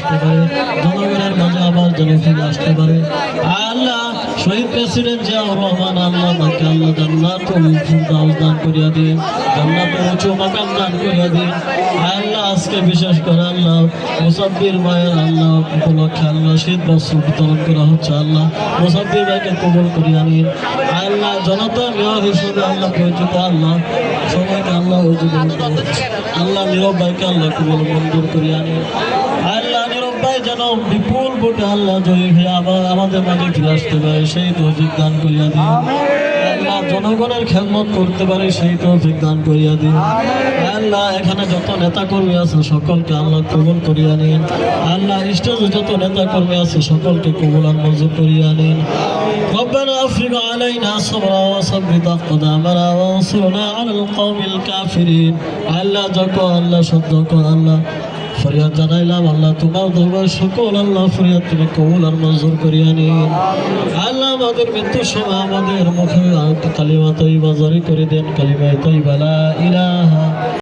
আসতে পারে, জনগণের মাঝে আবার যেন ফিরে আসতে পারে। আল্লাহ শহীদ প্রেসিডেন্ট জিয়াউর রহমান আল্লাহ তাকে আল্লাহ জান্নাত ফিরদাউস দান করিয়া দিন। জান্নাত উঁচু মাকাম দান করিয়া দিন। আল্লাহ আজকে বিশেষ করে আল্লাহ মুসাব্বির মায়ের আল্লাহ উপলক্ষে আল্লাহ শীত বস্ত্র বিতরণ করা হচ্ছে। আল্লাহ মুসাব্বির ভাইকে কবুল করিয়া নিন। আল্লাহ জনতা মেয়র হিসেবে আল্লাহ পরিচিত আল্লাহ সবাইকে আল্লাহ উজ্জ্বল আল্লাহ নীরব ভাইকে আল্লাহ কবুল মঞ্জুর করিয়া নিন। আল্লাহ নীরব ভাই যেন বিপুল ভোটে আল্লাহ জয়ী হয়ে আবার আমাদের মাঝে ফিরে আসতে পারে সেই তৌফিক দান করিয়া দিন আল্লাহ জনগণের খেদমত করতে পারে সেই তৌফিক দান করিয়া দিন আল্লাহ এখানে যত নেতা কর্মী আছে সকলকে আল্লাহ কবুল করিয়া নিন আল্লাহ স্টেজে যত নেতা কর্মী আছে সকলকে কবুল আর মঞ্জুর করিয়া নিন ربنا افرغ علينا صبرا وثبت اقدامنا وانصرنا على القوم الكافرين আল্লাহ যখন আল্লাহ সত্য কর আল্লাহ ফরিয়াদ জানাইলাম, আল্লাহ তোমার দরবার সকল আল্লাহ ফরিয়াদ তুমি কবুল আর মঞ্জুর করিয়া নি আল্লাহ আমাদের মৃত্যু সময় আমাদের মুখে কালিমা তৈবা জারি করে দেন কালিমা তৈবা লা ইলাহা